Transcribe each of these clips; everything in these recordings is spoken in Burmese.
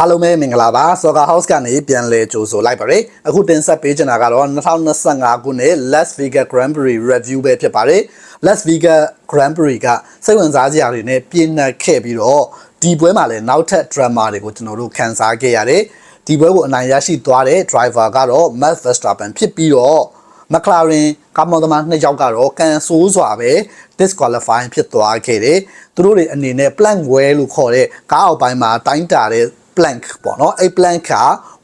အားလုံးပဲမင်္ဂလာပါ Soccer House ကနေပြန်လည်ကြိုဆိုလိုက်ပါရစေအခုတင်ဆက်ပေးချင်တာကတော့2025ခုနှစ် Las Vegas Grand Prix Review ပဲဖြစ်ပါတယ် Las Vegas Grand Prix ကစိတ်ဝင်စားစရာတွေနဲ့ပြည့်နှက်ခဲ့ပြီးတော့ဒီပွဲမှာလည်းနောက်ထပ် drama တွေကိုကျွန်တော်တို့ခန်းစားခဲ့ရတယ်ဒီပွဲကိုအနိုင်ရရှိသွားတဲ့ driver ကတော့ Max Verstappen ဖြစ်ပြီးတော့ McLaren ကားမောင်းသမားနှစ်ယောက်ကတော့ကန်ဆိုးစွာပဲ disqualify ဖြစ်သွားခဲ့တယ်။သူတို့တွေအနေနဲ့ plank wear လို့ခေါ်တဲ့ကားအောက်ပိုင်းမှာတိုင်းတာတဲ့ plank ပေါ့နော်။အဲ့ plank က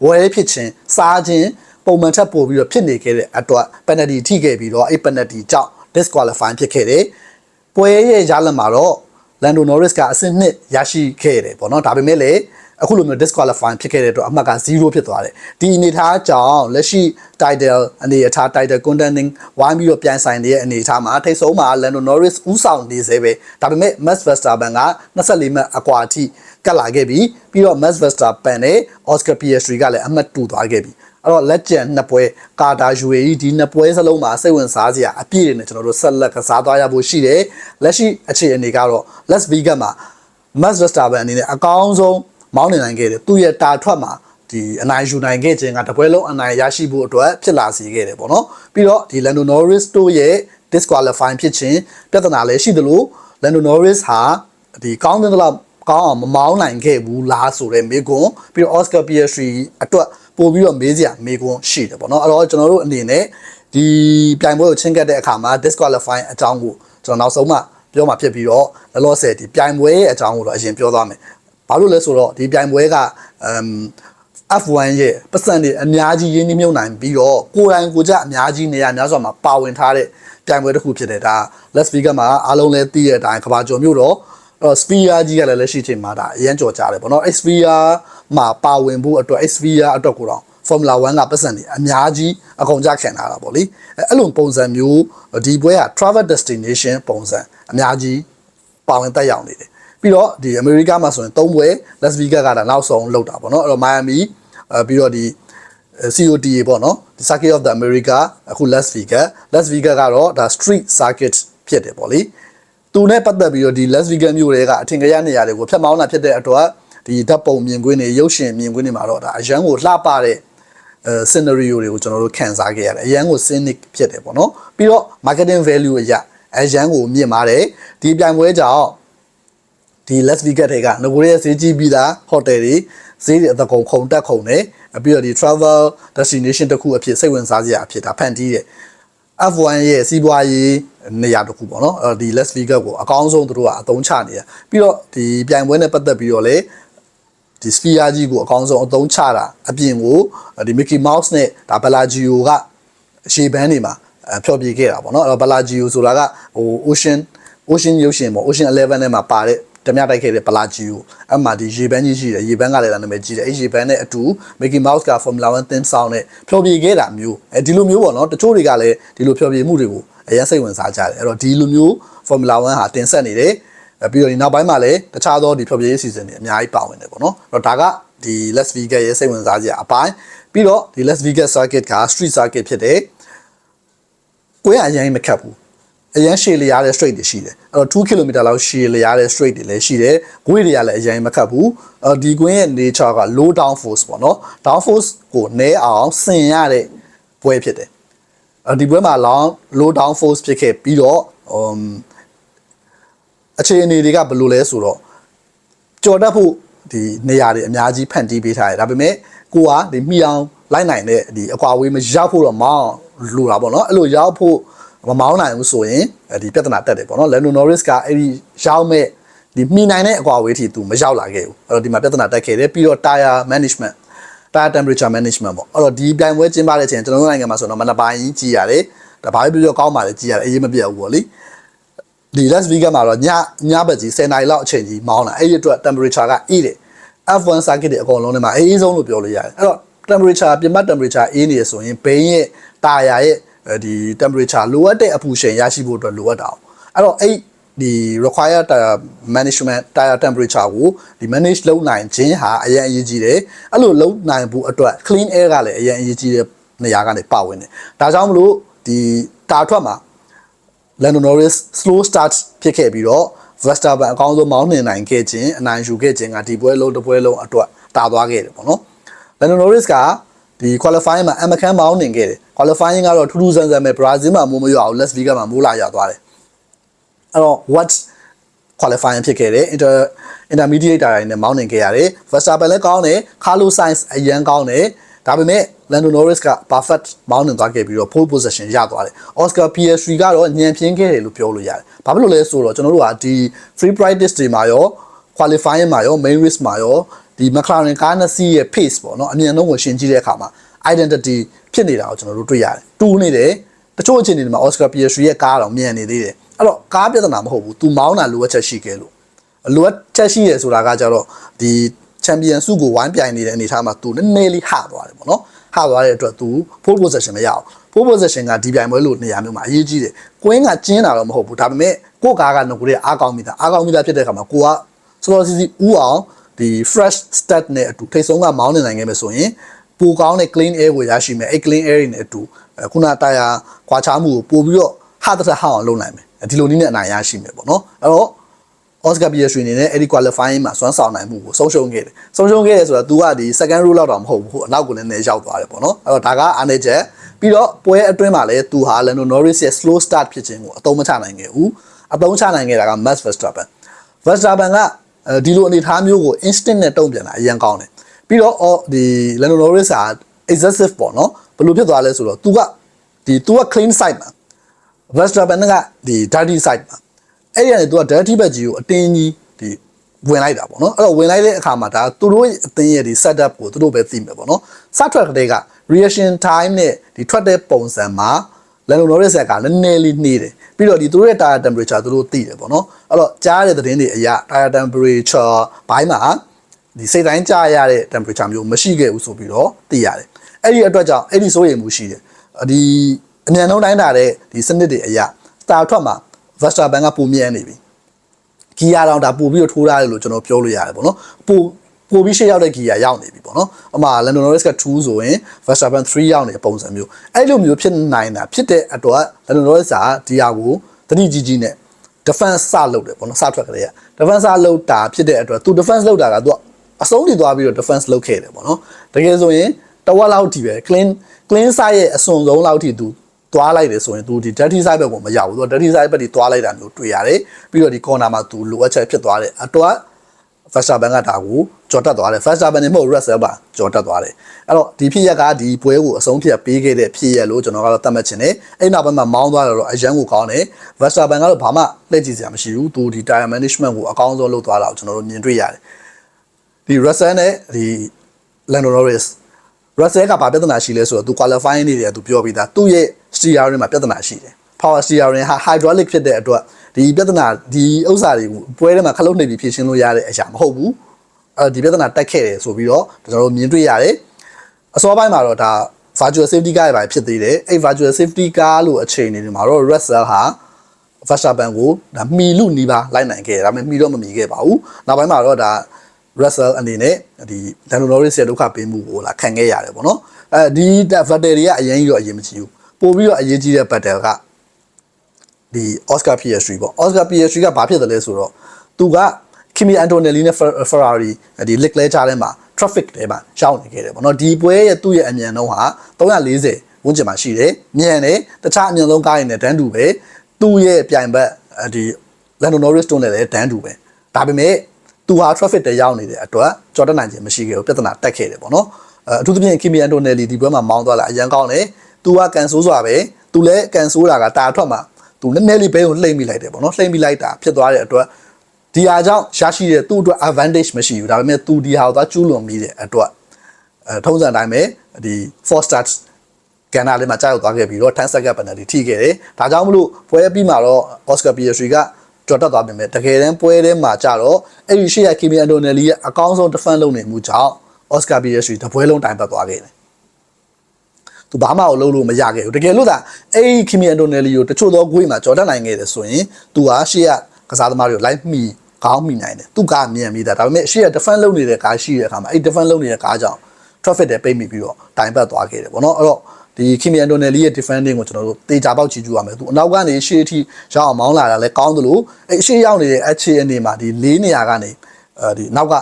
wear ဖြစ်ခြင်းစားခြင်းပုံမှန်ထက်ပိုပြီးတော့ဖြစ်နေခဲ့တဲ့အတွက် penalty ထိခဲ့ပြီးတော့အဲ့ penalty ကြောင့် disqualify ဖြစ်ခဲ့တယ်။ပွဲရဲ့ရလဒ်မှာတော့ Lando Norris ကအဆင့်နှစ်ရရှိခဲ့တယ်ပေါ့နော်။ဒါပေမဲ့လည်း အခုလိုမျိုး disqualify ဖြစ်ခဲ့တဲ့အတွက်အမှတ်က0ဖြစ်သွားတယ်ဒီအနေအထားကြောင့်လက်ရှိ title အနေအထား title contending ဝိုင်းပြီးတော့ပြန်ဆိုင်နေတဲ့အနေအထားမှာထိတ်ဆုံးမှာ Lando Norris ဥဆောင်နေစေပဲဒါပေမဲ့ Max Verstappen က24မှတ်အကွာအထိကတ်လာခဲ့ပြီးပြီးတော့ Max Verstappen နဲ့ Oscar Piastri ကလည်းအမှတ်တူသွားခဲ့ပြီအဲ့တော့လက်ကျန်နှစ်ပွဲကာတာ UAE ဒီနှစ်ပွဲစလုံးမှာစိတ်ဝင်စားစရာအပြည့်တွေနဲ့ကျွန်တော်တို့ဆက်လက်ကစားသွားရဖို့ရှိတယ်လက်ရှိအခြေအနေကတော့ Las Vegas မှာ Max Verstappen အနေနဲ့အကောင်းဆုံး မောင်းနေနိုင်ခဲ့တယ်သူရဲ့တာထွက်မှာဒီအနိုင်ယူနိုင်ခဲ့ခြင်းကတပွဲလုံးအနိုင်ရရှိဖို့အတွက်ဖြစ်လာစေခဲ့တယ်ပေါ့နော်ပြီးတော့ဒီ Lando Norris တို့ရဲ့ disqualify ဖြစ်ခြင်းပြဿနာလည်းရှိသလို Lando Norris ဟာဒီကောင်းတဲ့လောက်ကောင်းအောင်မမောင်းနိုင်ခဲ့ဘူးလားဆိုတဲ့မေးခွန်းပြီးတော့ Oscar Piastri အတွက်ပို့ပြီးတော့မေးစရာမေးခွန်းရှိတယ်ပေါ့နော်အဲ့တော့ကျွန်တော်တို့အနေနဲ့ဒီပြိုင်ပွဲကိုချင်းကပ်တဲ့အခါမှာ disqualify အကြောင်းကိုကျွန်တော်နောက်ဆုံးမှပြောမှာဖြစ်ပြီးတော့လောလောဆယ်ဒီပြိုင်ပွဲရဲ့အကြောင်းကိုတော့အရင်ပြောသွားမယ် ဘာလို့လဲဆိုတော့ဒီပြိုင်ပွဲကအမ် F1 ရဲ့ပတ်စံတွေအများကြီးရင်းနှီးမြှုပ်နှံပြီးတော့ကိုယ်တိုင်ကိုယ်ကြအများကြီးနေရာများစွာမှာပါဝင်ထားတဲ့ပြိုင်ပွဲတစ်ခုဖြစ်တယ်ဒါ Las Vegas မှာအားလုံးလည်းသိတဲ့အတိုင်းကဘာကျော်မြို့တော့အဲ့တော့ Sphere ကြီးကလည်းလက်ရှိချိန်မှာဒါအရန်ကြော်ကြတယ်ပေါ့နော် Sphere မှာပါဝင်ဖို့အတွက် Sphere အတွက်ကိုတော့ Formula 1ကပတ်စံတွေအများကြီးအကုန်ကြခံထားတာပေါ့လေအဲ့အဲ့လိုပုံစံမျိုးဒီပွဲက travel destination ပုံစံအများကြီးပါဝင်တက်ရောက်နေတယ် ပြီးတော့ဒီအမေရိကမှာဆိုရင်၃ပွဲ Las Vegas ကဒါနောက်ဆုံးလောက်တာပေါ့နော်အဲ့တော့ Miami အဲပြီးတော့ဒီ COTA ပေါ့နော်ဒီ Circuit of the America အခု Las Vegas Las Vegas ကတော့ဒါ street circuit ဖြစ်တယ်ပေါ့လေသူနဲ့ပတ်သက်ပြီးတော့ဒီ Las Vegas မြို့တွေကအထင်ကြီးနေရာတွေကိုဖျက်မောင်းတာဖြစ်တဲ့အတွက်ဒီဓာတ်ပုံမြင်ကွင်းတွေရုပ်ရှင်မြင်ကွင်းတွေမှာတော့ဒါအရန်ကိုလှပတဲ့အဲ scenario တွေကိုကျွန်တော်တို့ခံစားခဲ့ရတယ်အရန်ကို scenic ဖြစ်တယ်ပေါ့နော်ပြီးတော့ marketing value အရအရန်ကိုမြင့်ပါတယ်ဒီပြိုင်ပွဲကြောင့် ဒီ Las Vegas တွေကငကိုရဲဈေးကြီးပြီးသားဟိုတယ်တွေဈေးတွေအတကုံခုံတက်ခုံနေပြီးတော့ဒီ travel destination တစ်ခုအဖြစ်စိတ်ဝင်စားစရာအဖြစ်ဒါဖန်တီးတယ် F1 ရဲ့စီးပွားရေးနေရာတစ်ခုပေါ့နော်အဲဒီ Las Vegas ကိုအကောင်းဆုံးသူတို့ကအသုံးချနေတယ်ပြီးတော့ဒီပြိုင်ပွဲနဲ့ပတ်သက်ပြီးတော့လေဒီ sphere ကြီးကိုအကောင်းဆုံးအသုံးချတာအပြင်ကိုဒီ Mickey Mouse နဲ့ဒါ Bellagio ကရှေ့ဘန်းနေမှာဖျော်ပြခဲ့တာပေါ့နော်အဲ့တော့ Bellagio ဆိုတာကဟို Ocean Ocean ရုပ်ရှင်ပေါ့ Ocean 11ထဲမှာပါတဲ့ ဓမြတိုက်ခဲ့တဲ့ Bellagio အမှဒီရေပန်းကြီးရှိတယ်ရေပန်းကလည်းနာမည်ကြီးတယ်အဲ့ရေပန်းနဲ့အတူ Mickey Mouse က Formula 1 theme song နဲ့ဖျော်ပြခဲ့တာမျိုးအဲဒီလိုမျိုးပေါ့နော်တချို့တွေကလည်းဒီလိုဖျော်ပြမှုတွေကိုအရင်စိတ်ဝင်စားကြတယ်အဲ့တော့ဒီလိုမျိုး Formula 1ဟာတင်ဆက်နေတယ်ပြီးတော့ဒီနောက်ပိုင်းမှာလည်းတခြားသောဒီဖျော်ပြရေး season တွေအများကြီးပါဝင်တယ်ပေါ့နော်အဲ့တော့ဒါကဒီ Las Vegas ရဲ့စိတ်ဝင်စားစရာအပိုင်းပြီးတော့ဒီ Las Vegas circuit က street circuit ဖြစ်တယ်ကိုယ်ကအရင်မခတ်ဘူး အရန်ရှည်လျားတဲ့ straight တွေရှိတယ်အဲ့တော့2 km လောက်ရှည်လျားတဲ့ straight တွေလည်းရှိတယ်ဂွေးတွေကလည်းအရင်မခတ်ဘူးအော်ဒီကွင်းရဲ့ nature က low down force ပေါ့နော် down force ကိုနည်းအောင်ဆင်ရတဲ့ပွဲဖြစ်တယ်အော်ဒီပွဲမှာ long low down force ဖြစ်ခဲ့ပြီးတော့ um အခြေအနေတွေကဘယ်လိုလဲဆိုတော့ကြော်တတ်ဖို့ဒီနေရာတွေအများကြီးဖန်တီးပေးထားတယ်ဒါပေမဲ့ကိုကဒီမိအောင်လိုက်နိုင်တဲ့ဒီအကွာဝေးမရောက်ဖို့တော့မောင်းလိုတာပေါ့နော်အဲ့လိုရောက်ဖို့ မမောင်းနိုင်ဘူးဆိုရင်ဒီပြဿနာတက်တယ်ပေါ့နော် Lando Norris ကအဲ့ဒီရောက်မဲ့ဒီမိနိုင်တဲ့အကွာဝေးထိသူမရောက်လာခဲ့ဘူးအဲ့တော့ဒီမှာပြဿနာတက်ခဲ့တယ်ပြီးတော့ tire management tire temperature management ပေါ့အဲ့တော့ဒီပြိုင်ပွဲကျင်းပတဲ့အချိန်ကျွန်တော်တို့နိုင်ငံမှာဆိုတော့မနက်ပိုင်းကြီးကြည်ရတယ်ဒါဘာပဲပြောပြောကောင်းပါလေကြည်ရတယ်အရေးမပြတ်ဘူးပေါ့လေဒီ Las Vegas မှာတော့ညညဘက်ကြီး10နာရီလောက်အချိန်ကြီးမောင်းလာအဲ့ဒီအတွက် temperature ကအေးတယ် F1 circuit တွေအကုန်လုံးထဲမှာအေးဆုံးလို့ပြောလို့ရတယ်အဲ့တော့ temperature ပြင်ပ temperature အေးနေရဆိုရင်ဘိန်းရဲ့တာယာရဲ့ ဒီ temperature လိုအပ်တဲ့အပူချိန်ရရှိဖို့အတွက်လိုအပ်တာ။အဲ့တော့အဲ့ဒီ required tire management tire temperature ကိုဒီ manage လုပ်နိုင်ခြင်းဟာအရင်အရေးကြီးတယ်။အဲ့လိုလုပ်နိုင်ဖို့အတွက် clean air ကလည်းအရင်အရေးကြီးတဲ့နေရာကနေပါဝင်တယ်။ဒါကြောင့်မလို့ဒီတာထွက်မှာ Lando Norris slow start ဖြစ်ခဲ့ပြီးတော့ Verstappen အကောင်းဆုံးမောင်းနှင်နိုင်ခဲ့ခြင်းအနိုင်ယူခဲ့ခြင်းကဒီပွဲလုံးတစ်ပွဲလုံးအတွက်တာသွားခဲ့တယ်ပေါ့နော် Lando Norris က ဒီ qualifying မှာအမခန်းမောင်းနေခဲ့တယ် qualifying ကတော့ထူးထူးဆန်းဆန်းပဲ Brazil မှာမိုးမရွာဘူး Las Vegas မှာမိုးလာရွာသွားတယ်အဲ့တော့ what qualifying ဖြစ်ခဲ့တယ် inter intermediate တာတွေနဲ့မောင်းနေခဲ့ရတယ် Verstappen လည်းကောင်းတယ် Carlos Sainz အရန်ကောင်းတယ်ဒါပေမဲ့ Lando Norris က perfect မောင်းနေသွားခဲ့ပြီးတော့ pole position ရသွားတယ် Oscar Piastri ကတော့ညံပြင်းခဲ့တယ်လို့ပြောလို့ရတယ်ဘာဖြစ်လို့လဲဆိုတော့ကျွန်တော်တို့ကဒီ free practice တွေမှာရော qualifying မှာရော main race မှာရော ဒီ McLaren ကားနှစ်စီးရဲ့ pace ပေါ့နော်အမြင်ဆုံးကိုရှင်းကြည့်တဲ့အခါမှာ identity ဖြစ်နေတာကိုကျွန်တော်တို့တွေ့ရတယ်တူးနေတယ်တချို့အခြေအနေတွေမှာ Oscar Piastri ရဲ့ကားတော့မြန်နေသေးတယ်အဲ့တော့ကားပြဿနာမဟုတ်ဘူးသူမောင်းတာလိုအပ်ချက်ရှိခဲ့လို့လိုအပ်ချက်ရှိရဆိုတာကကြတော့ဒီချန်ပီယံစုကိုဝိုင်းပြိုင်နေတဲ့အနေအထားမှာသူနည်းနည်းလေးဟသွားတယ်ပေါ့နော်ဟသွားတဲ့အတွက်သူ pole position မရအောင် pole position ကဒီပြိုင်ပွဲလို့နေရာမျိုးမှာအရေးကြီးတယ်ကွင်းကကျင်းတာတော့မဟုတ်ဘူးဒါပေမဲ့ကိုယ့်ကားကငကိုယ်ရဲ့အားကောင်းမိတာအားကောင်းမိတာဖြစ်တဲ့အခါမှာကိုကစောစောစီးစီးဥအောင် ဒီ fresh start နဲ့အတူထိတ်ဆုံးကမောင်းနေနိုင်ခဲ့မယ်ဆိုရင်ပူကောင်းတဲ့ clean air ကိုရရှိမယ်အဲ့ clean air တွေနဲ့အတူခုနတာယာခွာချမှုကိုပို့ပြီးတော့ဟာတထဟအောင်လုပ်နိုင်မယ်ဒီလိုနည်းနဲ့အနိုင်ရရှိမယ်ပေါ့နော်အဲ့တော့ Oscar Piastri အနေနဲ့အဲ့ဒီ qualifying မှာစွမ်းဆောင်နိုင်မှုကိုဆုံးရှုံးခဲ့တယ်။ဆုံးရှုံးခဲ့တယ်ဆိုတော့ तू ကဒီ second row လောက်တော့မဟုတ်ဘူး။အနောက်ကိုလည်းနည်းရောက်သွားတယ်ပေါ့နော်။အဲ့တော့ဒါကအားနေချက်ပြီးတော့ပွဲအတွင်းမှာလည်း तू ဟာ Lando Norris ရဲ့ slow start ဖြစ်ခြင်းကိုအသုံးမချနိုင်ခဲ့ဘူး။အသုံးချနိုင်ခဲ့တာက Max Verstappen ။ Verstappen က ဒီလိုအနေအထားမျိုးကို instant နဲ့တုံ့ပြန်တာအရင်ကောင်းတယ်။ပြီးတော့ဒီ Lando Norris က excessive ပေါ့နော်။ဘယ်လိုဖြစ်သွားလဲဆိုတော့ तू ကဒီ तू က clean side မှာ Verstappen ကဒီ dirty side မှာအဲ့ဒီကနေသူက dirty back ကြီးကိုအတင်းကြီးဒီဝင်လိုက်တာပေါ့နော်အဲ့တော့ဝင်လိုက်တဲ့အခါမှာဒါသူတို့အတင်းရဲ့ဒီ setup ကိုသူတို့ပဲသိမယ်ပေါ့နော်စထွက်ကလေးက reaction time နဲ့ဒီထွက်တဲ့ပုံစံမှာ Lando Norris ကနည်းနည်းလေးနှေးတယ် ပြီးတော့ဒီသူတို့ရဲ့ tire temperature သူတို့သိတယ်ပေါ့နော်အဲ့တော့ကြားတဲ့သတင်းတွေအရ tire temperature ဘိုင်းမှာဒီစိတ်တိုင်းကြားရတဲ့ temperature မျိုးမရှိခဲ့ဘူးဆိုပြီးတော့သိရတယ်အဲ့ဒီအတွက်ကြောင့်အဲ့ဒီစိုးရိမ်မှုရှိတယ်ဒီအမြန်ဆုံးတိုင်းတာတဲ့ဒီစနစ်တွေအရ star ထွက်မှာ Verstappen ကပုံမြန်နေပြီဂီယာတောင်ဒါပို့ပြီးတော့ထိုးရတယ်လို့ကျွန်တော်ပြောလို့ရတယ်ပေါ့နော်ပို့ ပိုပြီးရှေ့ရောက်တဲ့ဂီယာရောက်နေပြီပေါ့နော်အမှ Lando Norris က2ဆိုရင် Verstappen 3ရောက်နေတဲ့ပုံစံမျိုးအဲ့လိုမျိုးဖြစ်နိုင်တာဖြစ်တဲ့အတွက် Lando Norris ကဒီဟာကိုတတိကြီးကြီးနဲ့ defense စလုပ်တယ်ပေါ့နော်စထွက်ကလေးက defense စလုပ်တာဖြစ်တဲ့အတွက်သူ defense လုပ်တာကသူကအဆုံးထိသွားပြီးတော့ defense လုပ်ခဲ့တယ်ပေါ့နော်တကယ်ဆိုရင်တဝက်လောက်ထိပဲ clean clean side ရဲ့အစွန်ဆုံးလောက်ထိသူသွားလိုက်တယ်ဆိုရင်သူဒီ dirty side ဘက်ကိုမရောက်ဘူးသူက dirty side ဘက်ကြီးသွားလိုက်တာမျိုးတွေ့ရတယ်ပြီးတော့ဒီ corner မှာသူလိုအပ်ချက်ဖြစ်သွားတယ်အတွက် Faster Bank ကဒါကိုကြော်တက်သွားတယ် Faster Bank နဲ့မဟုတ် Red Cell ပါကြော်တက်သွားတယ်အဲ့တော့ဒီဖြစ်ရက်ကဒီပွဲကိုအဆုံးဖြတ်ပေးခဲ့တဲ့ဖြစ်ရက်လို့ကျွန်တော်ကတော့သတ်မှတ်ချင်တယ်အဲ့နောက်ပိုင်းမှာမောင်းသွားတော့အရန်ကိုကောင်းတယ် Faster Bank ကတော့ဘာမှလက်ကြည့်စရာမရှိဘူးသူဒီ Tire Management ကိုအကောင်းဆုံးလုပ်သွားတာကိုကျွန်တော်တို့မြင်တွေ့ရတယ်ဒီ Russell နဲ့ဒီ Lando Norris Russell ကဘာပြဿနာရှိလဲဆိုတော့သူ qualifying နေတယ်သူပြောပြီးသားသူ့ရဲ့ steering မှာပြဿနာရှိတယ် power steering ဟာ hydraulic ဖြစ်တဲ့အတွက်ဒီပြဿနာဒီဥစ္စာတွေကိုပွဲထဲမှာခလုတ်နေပြီးဖြည့်ရှင်းလို့ရတဲ့အရာမဟုတ်ဘူးအဲဒီပြဿနာတက်ခဲ့တယ်ဆိုပြီးတော့ကျွန်တော်တို့မြင်တွေ့ရတယ်အစောပိုင်းမှာတော့ဒါ virtual safety car တွေပါဖြစ်သေးတယ်အဲ့ virtual safety car လို့အခြေအနေတွေမှာတော့ Russell ဟာ Verstappen ကိုဒါမီလူနီးပါလိုက်နိုင်ခဲ့တယ်ဒါပေမဲ့မီတော့မမီခဲ့ပါဘူးနောက်ပိုင်းမှာတော့ဒါ Russell အနေနဲ့ဒီ Lando Norris ရဲ့ဒုက္ခပေးမှုကိုလာခံခဲ့ရတယ်ပေါ့နော်အဲဒီ Vettel တွေကအရင်ကြီးတော့အရင်မကြည့်ဘူးပို့ပြီးတော့အရေးကြီးတဲ့ Vettel က ဒီ Oscar Piastri ပေါ့ Oscar Piastri ကဘာဖြစ်တယ်လဲဆိုတော့သူက Kimi Antonelli နဲ့ Ferrari ဒီ Leclerc ကြားထဲမှာ traffic တွေမှာရှောင်းနေခဲ့တယ်ပေါ့နော်ဒီပွဲရဲ့သူ့ရဲ့အမြန်နှုန်းဟာ340ဝန်းကျင်မှာရှိတယ်မြန်တယ်တခြားအမြန်ဆုံးကားတွေနဲ့တန်းတူပဲသူ့ရဲ့ပြိုင်ဘက်ဒီ Lando Norris တို့နဲ့လည်းတန်းတူပဲဒါပေမဲ့သူဟာ traffic တွေရောက်နေတဲ့အတွက်ကြော်တက်နိုင်ခြင်းမရှိခဲ့ဘူးပြဿနာတက်ခဲ့တယ်ပေါ့နော်အထူးသဖြင့် Kimi Antonelli ဒီပွဲမှာမောင်းသွားလာအရန်ကောင်းတယ်သူကကန်ဆိုးစွာပဲသူလည်းကန်ဆိုးတာကတာထွက်မှာ သူနည်းနည်းလေးဘဲကိုလှိမ့်မိလိုက်တယ်ပေါ့နော်လှိမ့်မိလိုက်တာဖြစ်သွားတဲ့အတွက်ဒီဟာကြောင့်ရရှိတဲ့သူ့အတွက် advantage မရှိဘူးဒါပေမဲ့သူဒီဟာကိုသွားကျူးလွန်မိတဲ့အတွက်အဲထုံးစံတိုင်းပဲဒီ four start ကန်နာလေးမှာကြာရောက်သွားခဲ့ပြီးတော့10 second penalty ထိခဲ့တယ်ဒါကြောင့်မလို့ပွဲပြီးမှာတော့ Oscar Piastri ကကြော်တက်သွားပြင်မဲ့တကယ်တမ်းပွဲထဲမှာကြတော့အဲ့ဒီရှေ့ရ Kimi Antonelli ရဲ့အကောင်းဆုံး defense လုပ်နေမှုကြောင့် Oscar Piastri တပွဲလုံးတိုင်ပတ်သွားခဲ့တယ် သူဘာမှမလုပ်လို့မရခဲ့ဘူးတကယ်လို့သာအဲ့ဒီ Kimi Antonelli ကိုတချို့သောဂွေးမှာကြော်တက်နိုင်ခဲ့တယ်ဆိုရင်သူဟာရှေ့ရကစားသမားတွေကိုလိုက်မိကောင်းမိနိုင်တယ်သူကမြန်ပြီးသားဒါပေမဲ့ရှေ့ရ defense လုပ်နေတဲ့ကားရှိတဲ့အခါမှာအဲ့ defense လုပ်နေတဲ့ကားကြောင့် traffic တွေပိတ်မိပြီးတော့တိုင်ပတ်သွားခဲ့တယ်ပေါ့နော်အဲ့တော့ဒီ Kimi Antonelli ရဲ့ defending ကိုကျွန်တော်တို့တေချာပေါက်ချီကျူရမယ်သူအနောက်ကနေရှေ့အထိရောက်အောင်မောင်းလာတာလည်းကောင်းသလိုအဲ့ရှေ့ရောက်နေတဲ့အခြေအနေမှာဒီ၄နေရာကနေအဲဒီနောက်က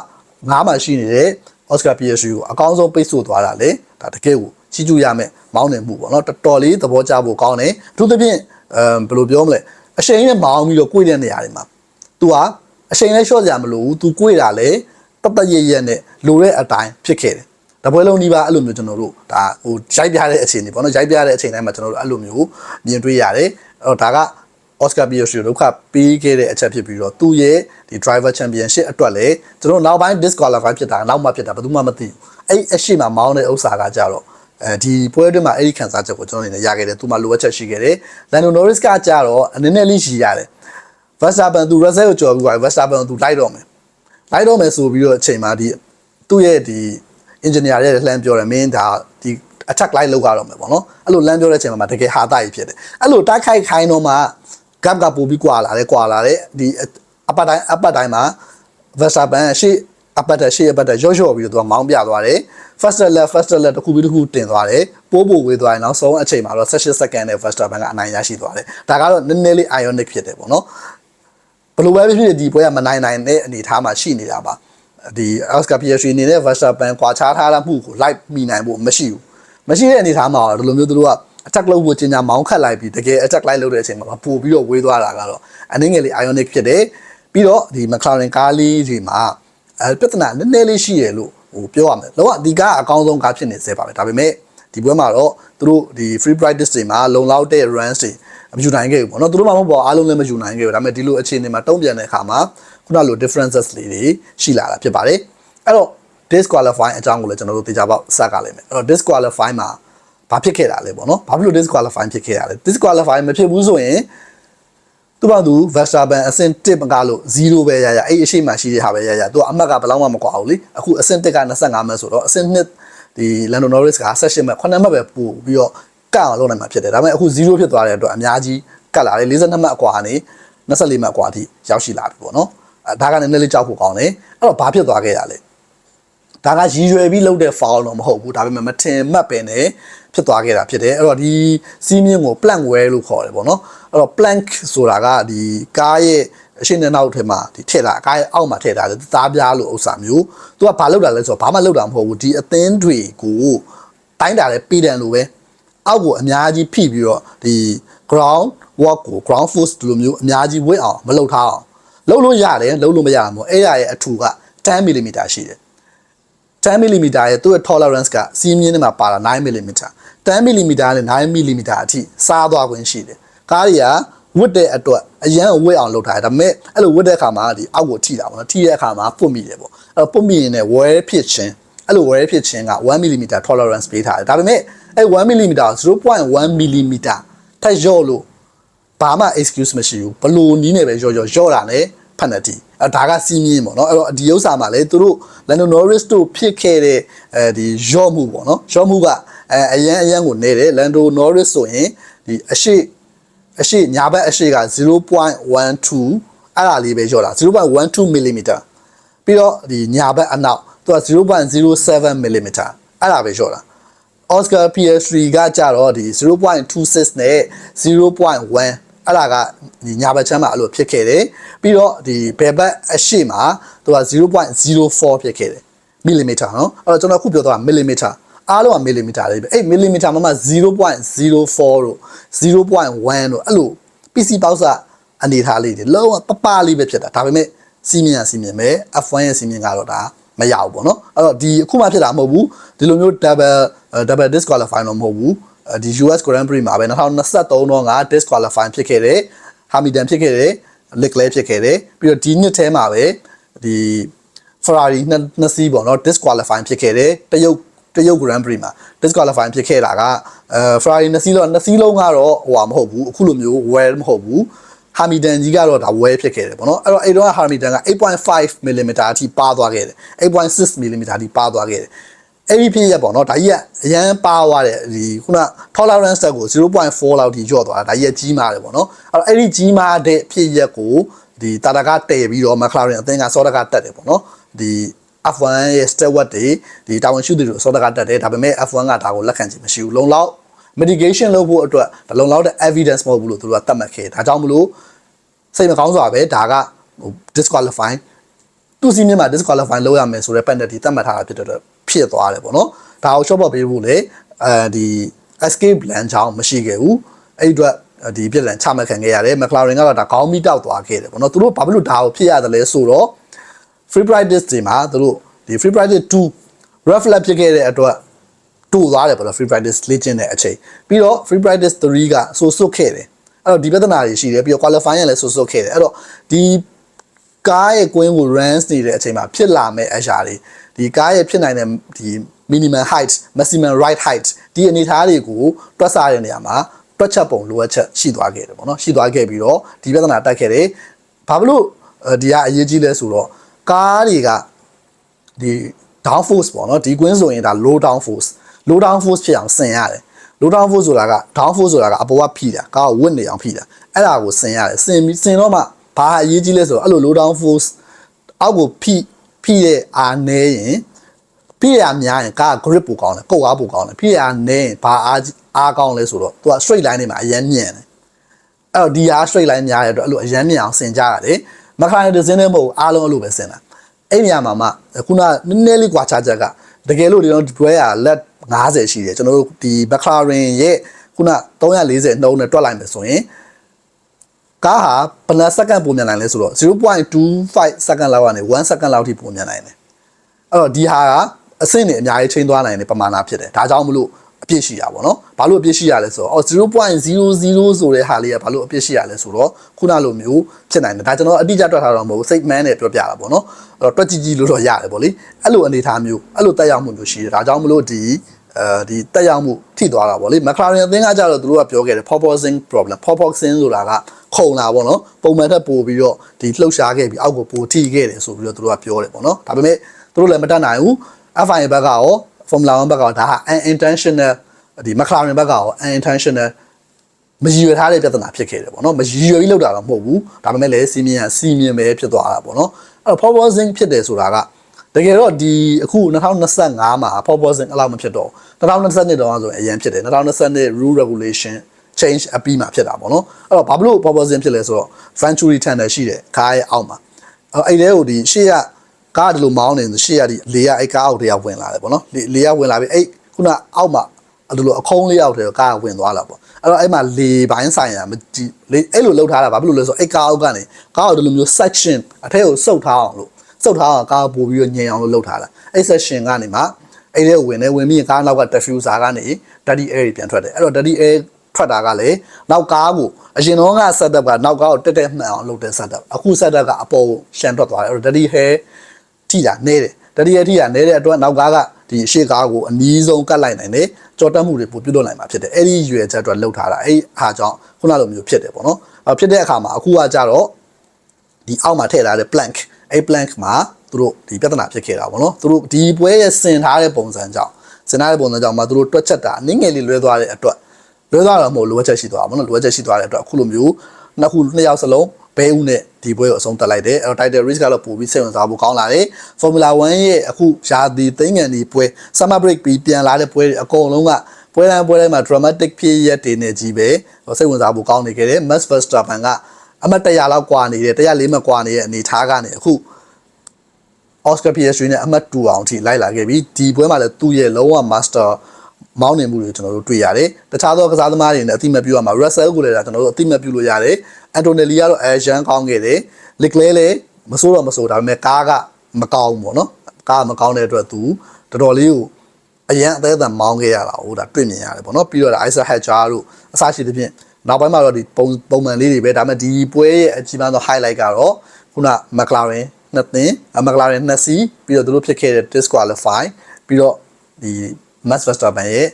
ငားမှရှိနေတဲ့ Oscar PSU ကိုအကောင်းဆုံးပိတ်ဆို့သွားတာလေဒါတကယ်ကို ချီးကျူးရမယ်မောင်းနေမှုပေါ့နော်တော်တော်လေးသဘောကျဖို့ကောင်းတယ်အထူးသဖြင့်အမ်ဘယ်လိုပြောမလဲအရှိန်နဲ့မောင်းပြီးတော့ကိုယ်တဲ့နေရာတွေမှာ तू ဟာအရှိန်နဲ့ရှော့ကြမလို့ तू ကိုယ်တာလေတတ်တရရနဲ့လိုတဲ့အတိုင်းဖြစ်ခဲ့တယ်တပွဲလုံးဒီပါအဲ့လိုမျိုးကျွန်တော်တို့ဒါဟိုရိုက်ပြတဲ့အခြေအနေပေါ့နော်ရိုက်ပြတဲ့အချိန်တိုင်းမှာကျွန်တော်တို့အဲ့လိုမျိုးမြင်တွေ့ရတယ်အဲ့တော့ဒါက Oscar Piastri ဒုက္ခပေးခဲ့တဲ့အချက်ဖြစ်ပြီးတော့သူ့ရဲ့ဒီ driver championship အတွက်လည်းကျွန်တော်နောက်ပိုင်း disqualify ဖြစ်တာနောက်မှဖြစ်တာဘယ်သူမှမသိဘူးအဲ့အရှိမမောင်းတဲ့ဥစ္စာကကြတော့ အဲဒီပွဲအတွင်းမှာအဲ့ဒီခံစားချက်ကိုကျွန်တော်အနေနဲ့ရခဲ့တယ်သူမှလိုအပ်ချက်ရှိခဲ့တယ် Lando Norris ကကြတော့အနေနဲ့လေးရှိရတယ် Verstappen သူ Russell ကိုကြော်ပြီးသွား Verstappen သူလိုက်တော့မယ်လိုက်တော့မယ်ဆိုပြီးတော့အချိန်မှာဒီသူ့ရဲ့ဒီ engineer ရဲ့လှမ်းပြောတယ်မင်းဒါဒီ attack line လောက်ရတော့မယ်ပေါ့နော်အဲ့လိုလမ်းပြောတဲ့အချိန်မှာတကယ်ဟာတာကြီးဖြစ်တယ်အဲ့လိုတိုက်ခိုက်ခိုင်းတော့မှ gap ကပိုပြီးကွာလာတယ်ကွာလာတယ်ဒီအပတ်တိုင်းအပတ်တိုင်းမှာ Verstappen ရှေ့ အပတ်တက်ရှေ့အပတ်တက်ရော့ရော့ပြီးတော့သူကမောင်းပြသွားတယ် first lap first lap တစ်ခုပြီးတစ်ခုတင်သွားတယ်ပိုးပို့ဝေးသွားရင်နောက်ဆုံးအချိန်မှာတော့18 second နဲ့ Verstappen ကအနိုင်ရရှိသွားတယ်ဒါကတော့နည်းနည်းလေး ionic ဖြစ်တယ်ပေါ့နော်ဘယ်လိုပဲဖြစ်ဖြစ်ဒီပွဲကမနိုင်နိုင်တဲ့အနေအထားမှာရှိနေတာပါဒီ Oscar Piastri အနေနဲ့ Verstappen ကွာခြားထားတာမှုကို live မိနိုင်ဖို့မရှိဘူးမရှိတဲ့အနေအထားမှာတော့ဒီလိုမျိုးသူတို့က attack လုပ်ဖို့ကျင်ညာမောင်းခတ်လိုက်ပြီးတကယ် attack လိုက်လုပ်တဲ့အချိန်မှာပို့ပြီးတော့ဝေးသွားတာကတော့အနည်းငယ်လေး ionic ဖြစ်တယ်ပြီးတော့ဒီ McLaren ကားလေးတွေမှာ အဲပြဿနာနည်းနည်းလေးရှိရလို့ဟိုပြောရမယ်လောကဒီကားအကောင်းဆုံးကားဖြစ်နေစေပါပဲဒါပေမဲ့ဒီပွဲမှာတော့သူတို့ဒီ free practice တွေမှာလုံလောက်တဲ့ runs တွေမယူနိုင်ခဲ့ဘူးပေါ့နော်သူတို့မှမဟုတ်ပါအားလုံးလည်းမယူနိုင်ခဲ့ဘူးဒါပေမဲ့ဒီလိုအခြေအနေမှာတုံ့ပြန်တဲ့အခါမှာခုနလို differences လေးတွေရှိလာတာဖြစ်ပါတယ်အဲ့တော့ disqualify အကြောင်းကိုလည်းကျွန်တော်တို့သိကြပေါက်စကားလိုက်မယ်အဲ့တော့ disqualify မှာဘာဖြစ်ခဲ့တာလဲပေါ့နော်ဘာဖြစ်လို့ disqualify ဖြစ်ခဲ့တာလဲ disqualify မဖြစ်ဘူးဆိုရင် သူ့ဘာသူ Verstappen အဆင့်1မကလို့0ပဲရရအဲ့အရှိမှရှိတဲ့ဟာပဲရရသူကအမှတ်ကဘယ်လောက်မှမကွာဘူးလေအခုအဆင့်1က25မှတ်ဆိုတော့အဆင့်2ဒီ Lando Norris က18မှတ်9မှတ်ပဲပို့ပြီးတော့ကန့်အောင်လုပ်နိုင်မှာဖြစ်တယ်ဒါပေမဲ့အခု0ဖြစ်သွားတဲ့အတွက်အများကြီးကတ်လာတယ်42မှတ်အကွာကနေ24မှတ်အကွာအထိရောက်ရှိလာပြီပေါ့နော်အဲဒါကနည်းနည်းလေးကြောက်ဖို့ကောင်းတယ်အဲ့တော့ဘာဖြစ်သွားခဲ့ရလဲ ဒါကရည်ရွယ်ပြီးလုပ်တဲ့ foul တော့မဟုတ်ဘူးဒါပေမဲ့မထင်မှတ်ပဲနဲ့ဖြစ်သွားခဲ့တာဖြစ်တယ်အဲ့တော့ဒီစီးမြင့်ကို plank wear လို့ခေါ်တယ်ပေါ့နော်အဲ့တော့ plank ဆိုတာကဒီကားရဲ့အရှင်းနဲ့နောက်ထဲမှာဒီထည့်တာကားရဲ့အောက်မှာထည့်တာလေသားပြားလို့ဥစ္စာမျိုးသူကဘာလုပ်တာလဲဆိုတော့ဘာမှလုပ်တာမဟုတ်ဘူးဒီအသင်းတွေကိုတိုင်းတာလဲပေးတယ်လို့ပဲအောက်ကိုအများကြီးဖိပြီးတော့ဒီ ground work ကို ground force ဒီလိုမျိုးအများကြီးဝစ်အောင်မလုပ်ထားအောင်လုပ်လို့ရတယ်လုပ်လို့မရဘူးမို့အဲ့ရရဲ့အထူက10 mm ရှိတယ် 10 mm ရဲ့သူ့ရဲ့ tolerance ကစီးမြင့်ထဲမှာပါတာ9 mm 10 mm နဲ့9 mm အထိစားသွားခွင့်ရှိတယ်ကားတွေကဝတ်တဲ့အတွက်အရန်ဝတ်အောင်လုပ်ထားတယ်ဒါပေမဲ့အဲ့လိုဝတ်တဲ့အခါမှာဒီအောက်ကိုထိတာပေါ့နော်ထိတဲ့အခါမှာပုတ်မိတယ်ပေါ့အဲ့တော့ပုတ်မိရင်လည်းဝဲဖြစ်ခြင်းအဲ့လိုဝဲဖြစ်ခြင်းက1 mm tolerance ပေးထားတယ်ဒါပေမဲ့အဲ့1 mm 0.1 mm ထက်ရော့လို့ဘာမှ excuse မရှိဘူးဘလို့နီးနေပဲရော့ရော့ရော့တာနဲ့ penalty အဲဒါကစီးမြင့်ပေါ့နော်အဲ့တော့ဒီဥစ္စာမှာလေသူတို့ Lando Norris တို့ဖြစ်ခဲ့တဲ့အဲဒီရော့မှုပေါ့နော်ရော့မှုကအဲအရန်အရန်ကိုနေတယ် Lando Norris ဆိုရင်ဒီအရှိအရှိညာဘက်အရှိက0.12အဲ့ဒါလေးပဲရော့တာ0.12 mm ပြီးတော့ဒီညာဘက်အနောက်သူက0.07 mm အဲ့ဒါပဲရော့တာ Oscar PS3 ကကြတော့ဒီ0.26နဲ့0.1 အဲ့ဒါကဒီညာဘက်ချမ်းမှာအဲ့လိုဖြစ်ခဲ့တယ်ပြီးတော့ဒီဘယ်ဘက်အရှိမှာသူက0.04ဖြစ်ခဲ့တယ်မီလီမီတာနော်အဲ့တော့ကျွန်တော်ခုပြောတော့မီလီမီတာအားလုံးကမီလီမီတာလေးပဲအဲ့မီလီမီတာမှာမှ0.04တို့0.1တို့အဲ့လို PC ပေါက်စာအနေထားလေးတွေလုံးဝပပလေးပဲဖြစ်တာဒါပေမဲ့စီမင်းရစီမင်းပဲ F1 ရဲ့စီမင်းကတော့ဒါမရဘူးပေါ့နော်အဲ့တော့ဒီအခုမှဖြစ်တာမဟုတ်ဘူးဒီလိုမျိုး double double disqualify တော့မဟုတ်ဘူး ဒီ US Grand Prix မှာပဲ2023တော့က disqualify ဖြစ်ခဲ့တယ် Hamilton ဖြစ်ခဲ့တယ် Leclerc ဖြစ်ခဲ့တယ်ပြီးတော့ဒီနှစ်ထဲမှာပဲဒီ Ferrari နှစ်စီးပေါ့နော် disqualify ဖြစ်ခဲ့တယ်တရုတ်တရုတ် Grand Prix မှာ disqualify ဖြစ်ခဲ့တာကအဲ Ferrari နှစ်စီးလုံးနှစ်စီးလုံးကတော့ဟိုဟာမဟုတ်ဘူးအခုလိုမျိုး well မဟုတ်ဘူးဟာမီတန်ကြီးကတော့ဒါဝဲဖြစ်ခဲ့တယ်ပေါ့နော်အဲ့တော့အဲ့တော့ဟာမီတန်က8.5 mm အထိပါသွားခဲ့တယ်8.6 mm အထိပါသွားခဲ့တယ် အဲ့ဒီဖြစ်ရပေါ့နော်ဒါကြီးကအရန်ပါသွားတယ်ဒီခုန tolerance set ကို0.4လောက်ထိညော့သွားတာဒါကြီးကကြီးမားတယ်ပေါ့နော်အဲ့တော့အဲ့ဒီကြီးမားတဲ့ဖြစ်ရက်ကိုဒီတာတာကတည်ပြီးတော့ McLaren အသင်းကစောတကတက်တယ်ပေါ့နော်ဒီ F1 ရဲ့ steward တွေဒီတာဝန်ရှိသူတွေစောတကတက်တယ်ဒါပေမဲ့ F1 ကဒါကိုလက်ခံခြင်းမရှိဘူးလုံလောက် mitigation လုပ်ဖို့အတွက်ဒါလုံလောက်တဲ့ evidence မဟုတ်ဘူးလို့သူတို့ကသတ်မှတ်ခဲ့ဒါကြောင့်မလို့စိတ်မကောင်းစွာပဲဒါကဟို disqualify သူ့စီးမြင့်မှာ disqualify လုပ်ရမယ်ဆိုတဲ့ penalty သတ်မှတ်ထားတာဖြစ်တဲ့အတွက်ဖြစ်သွားတယ်ပေါ့နော်ဒါကို short ပေးဖို့လေအဲဒီ escape plan ချောင်းမရှိခဲ့ဘူးအဲ့ဒီအတွက်ဒီပြစ်ဒဏ်ချမှတ်ခံခဲ့ရတယ် McLaren ကတော့ဒါခေါင်းမိတောက်သွားခဲ့တယ်ပေါ့နော်သူတို့ဘာဖြစ်လို့ဒါကိုဖြစ်ရတယ်လဲဆိုတော့ free practice တွေမှာသူတို့ဒီ free practice 2 rough lap ဖြစ်ခဲ့တဲ့အတွက်တူသွားတယ်ပေါ့နော် free practice လေ့ကျင့်တဲ့အချိန်ပြီးတော့ free practice 3ကဆိုစွတ်ခဲ့တယ်အဲ့တော့ဒီပြဿနာတွေရှိတယ်ပြီးတော့ qualifying ကလည်းဆိုစွတ်ခဲ့တယ်အဲ့တော့ဒီ ကားရဲ့ကွင်းကို runs နေတဲ့အချိန်မှာဖြစ်လာမဲ့အရာတွေဒီကားရဲ့ဖြစ်နိုင်တဲ့ဒီ minimum height maximum right height ဒီအနေအထားတွေကိုတွက်ဆတဲ့နေရာမှာတွက်ချက်ပုံလိုအပ်ချက်ရှိသွားခဲ့တယ်ပေါ့နော်ရှိသွားခဲ့ပြီးတော့ဒီပြဿနာတက်ခဲ့တယ်ဘာဖြစ်လို့ဒီကအရေးကြီးလဲဆိုတော့ကားတွေကဒီ down force ပေါ့နော်ဒီကွင်းဆိုရင်ဒါ low down force low down force ဖြစ်အောင်ဆင်ရတယ် low down force ဆိုတာက down force ဆိုတာကအပေါ်ကဖိတာကားကိုဝစ်နေအောင်ဖိတာအဲ့ဒါကိုဆင်ရတယ်ဆင်ပြီးဆင်တော့မှ ဘာအရေးကြီးလဲဆိုတော့အဲ့လို low down force အောက်ကိုဖိဖိတဲ့အားနည်းရင်ဖိရများရင်ကား grip ပိုကောင်းတယ်ကုတ်အားပိုကောင်းတယ်ဖိရနည်းရင်ဘာအားအားကောင်းလဲဆိုတော့သူက straight line တွေမှာအရင်မြင်တယ်အဲ့တော့ဒီအား straight line များတဲ့အတွက်အဲ့လိုအရင်မြင်အောင်ဆင်ကြရတယ်မခါတဲ့စင်းတဲ့မဟုတ်အားလုံးအဲ့လိုပဲဆင်တာအဲ့နေရာမှာမှခုနနည်းနည်းလေးကွာခြားချက်ကတကယ်လို့ဒီတော့တွဲရလက်50ရှိတယ်ကျွန်တော်တို့ဒီ McLaren ရဲ့ခုန340နှုန်းနဲ့တွက်လိုက်မယ်ဆိုရင် ကားဟာဘယ်နှစ်စက္ကန့်ပုံမြန်နိုင်လဲဆိုတော့0.25စက္ကန့်လောက်ကနေ1စက္ကန့်လောက်ထိပုံမြန်နိုင်တယ်အဲ့တော့ဒီဟာကအဆင့်နေအများကြီးချိန်သွားနိုင်တဲ့ပမာဏဖြစ်တယ်ဒါကြောင့်မလို့အပြည့်ရှိရပါတော့ဘာလို့အပြည့်ရှိရလဲဆိုတော့အော်0.00ဆိုတဲ့ဟာလေးကဘာလို့အပြည့်ရှိရလဲဆိုတော့ခုနလိုမျိုးဖြစ်နိုင်တယ်ဒါကျွန်တော်အတိအကျတွက်ထားတော့မဟုတ်ဘူးစိတ်မှန်းနဲ့ပြောပြတာပေါ့နော်အဲ့တော့တွက်ကြည့်ကြည့်လို့တော့ရတယ်ပေါ့လေအဲ့လိုအနေအထားမျိုးအဲ့လိုတက်ရောက်မှုမျိုးရှိတယ်ဒါကြောင့်မလို့ဒီ အဲဒီတက်ရောက်မှုထိသွားတာပေါ့လေ McLaren အသင်းကကြတော့သူတို့ကပြောခဲ့တယ် porpoising problem porpoising ဆိုတာကခုံလာပေါ့နော်ပုံမှန်ထက်ပိုပြီးတော့ဒီလှုပ်ရှားခဲ့ပြီးအောက်ကိုပိုထိခဲ့တယ်ဆိုပြီးတော့သူတို့ကပြောတယ်ပေါ့နော်ဒါပေမဲ့သူတို့လည်းမတတ်နိုင်ဘူး F1 ဘက်ကရော Formula 1ဘက်ကရောဒါဟာ unintentional ဒီ McLaren ဘက်ကရော unintentional မရည်ရွယ်ထားတဲ့ပြဿနာဖြစ်ခဲ့တယ်ပေါ့နော်မရည်ရွယ်ပြီးလောက်တာတော့မဟုတ်ဘူးဒါပေမဲ့လည်းစီမီယန်စီမီယန်ပဲဖြစ်သွားတာပေါ့နော်အဲ့တော့ porpoising ဖြစ်တယ်ဆိုတာက တကယ်တော့ဒီအခု2025မှာ porpoising အဲ့လောက်မဖြစ်တော့2022တော့ဆိုရင်အရင်ဖြစ်တယ်2022 rule regulation change အပြီးမှာဖြစ်တာပေါ့နော်အဲ့တော့ဘာလို့ proposal ဖြစ်လဲဆိုတော့ Venturi Tunnel ရှိတယ်ကားရဲ့အောက်မှာအဲ့အဲ့တဲကိုဒီရှေ့ကကားဒီလိုမောင်းနေတယ်ရှေ့ကဒီလေကအဲ့ကားအောက်တည်းကဝင်လာတယ်ပေါ့နော်လေလေကဝင်လာပြီအဲ့ခုနအောက်မှာအဲ့လိုအခုံးလေးအောက်တည်းကားကဝင်သွားလာပေါ့အဲ့တော့အဲ့မှာလေပိုင်းဆိုင်ရာမကြည့်လေအဲ့လိုလှုပ်ထားတာဘာဖြစ်လို့လဲဆိုတော့အဲ့ကားအောက်ကနေကားကိုဒီလိုမျိုး section အထက်ကိုစုပ်ထားအောင်လို့ စုပ်ထားအောင်ကားပို့ပြီးတော့ညင်အောင်လို့လှုပ်ထားတာအဲ့ section ကနေမှအဲ့ဒီဝင်နေဝင်ပြီးကားနောက်က diffuser ကနေ dirty air ပြန်ထွက်တယ်အဲ့တော့ dirty air ထွက်တာကလည်းနောက်ကားကိုအရင်တော့က setup ကနောက်ကားကိုတက်တက်မှန်အောင်လုပ်တဲ့ setup အခု setup ကအပေါ်ရှန်ထွက်သွားတယ်အဲ့တော့ dirty hair ထိတာနေတယ် dirty hair ထိတာနေတဲ့အတွက်နောက်ကားကဒီရှေ့ကားကိုအနီးဆုံးကတ်လိုက်နိုင်တယ်ကြော်တက်မှုတွေပိုပြုလုပ်နိုင်မှာဖြစ်တယ်အဲ့ဒီရွယ်ချက်အတွက်လှုပ်ထားတာအဲ့ဟာကြောင့်ခုနလိုမျိုးဖြစ်တယ်ပေါ့နော်အဲ့ဖြစ်တဲ့အခါမှာအခုကကြတော့ ဒီအောက်မှာထည့်ထားတဲ့ plank အဲ့ plank မှာသူတို့ဒီပြဿနာဖြစ်ခဲ့တာပေါ့နော်သူတို့ဒီပွဲရဲ့ဆင်ထားတဲ့ပုံစံကြောင့်ဆင်ထားတဲ့ပုံစံကြောင့်မှသူတို့တွက်ချက်တာအနည်းငယ်လေးလွဲသွားတဲ့အတွက်လွဲသွားတော့မဟုတ်လိုအပ်ချက်ရှိသွားပါဘောနော်လိုအပ်ချက်ရှိသွားတဲ့အတွက်အခုလိုမျိုးနှစ်ခုနှစ်ယောက်စလုံးဘဲဦးနဲ့ဒီပွဲကိုအဆုံးတက်လိုက်တယ်အဲ့တော့ title race ကတော့ပို့ပြီးစိတ်ဝင်စားဖို့ကောင်းလာတယ် Formula 1ရဲ့အခုရာသီသိမ်းငံဒီပွဲ summer break ပြီးပြန်လာတဲ့ပွဲတွေအကုန်လုံးကပွဲတိုင်းပွဲတိုင်းမှာ dramatic ဖြစ်ရက်တွေနဲ့ကြီးပဲစိတ်ဝင်စားဖို့ကောင်းနေခဲ့တယ် Max Verstappen က အမတ်100လောက်ကွာနေတယ်104မှကွာနေတဲ့အနေထားကနေအခု Oscar PSG နဲ့အမှတ်2အောင်ထိလိုက်လာခဲ့ပြီးဒီပွဲမှာလည်းသူ့ရဲ့လုံးဝ master မောင်းနေမှုတွေကျွန်တော်တို့တွေ့ရတယ်တခြားသောကစားသမားတွေနဲ့အတိမတ်ပြုရမှာ Russell ကိုလည်းကျွန်တော်တို့အတိမတ်ပြုလို့ရတယ် Antonelli ကတော့အဲရန်ကောင်းခဲ့တယ် Leclerc လည်းမစိုးတော့မစိုးဒါပေမဲ့ကားကမကောင်းဘူးပေါ့နော်ကားမကောင်းတဲ့အတွက်သူတော်တော်လေးကိုအရန်အသေးအံမောင်းခဲ့ရတာဟိုဒါတွေ့မြင်ရတယ်ပေါ့နော်ပြီးတော့ Isaac Hatcher တို့အစရှိသဖြင့် နောက်ပိုင်းမှာတော့ဒီပုံပုံမှန်လေးတွေပဲဒါပေမဲ့ဒီပွဲရဲ့အကြီးမားဆုံး highlight ကတော့ခုန McLaren နှစ်သင်း McLaren နှစ်စီးပြီးတော့သူတို့ဖြစ်ခဲ့တဲ့ disqualify ပြီးတော့ဒီ Max Verstappen ရဲ့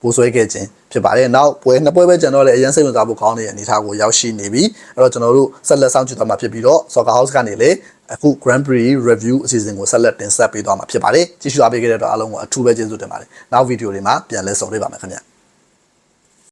ပိုးဆွဲခဲ့ခြင်းဖြစ်ပါတယ်။နောက်ပွဲနှစ်ပွဲပဲကျန်တော့လေအရင်စိတ်ဝင်စားဖို့ကောင်းတဲ့အနေအထားကိုရောက်ရှိနေပြီ။အဲ့တော့ကျွန်တော်တို့ဆက်လက်စောင့်ကြည့်သွားမှာဖြစ်ပြီးတော့ Soccer House ကနေလေအခု Grand Prix Review အစီအစဉ်ကိုဆက်လက်တင်ဆက်ပေးသွားမှာဖြစ်ပါတယ်။ကြည့်ရှုအားပေးခဲ့တဲ့အတွက်အားလုံးကိုအထူးပဲကျေးဇူးတင်ပါတယ်။နောက်ဗီဒီယိုတွေမှာပြန်လည်ဆုံတွေ့ပါမယ်ခင်ဗျာ။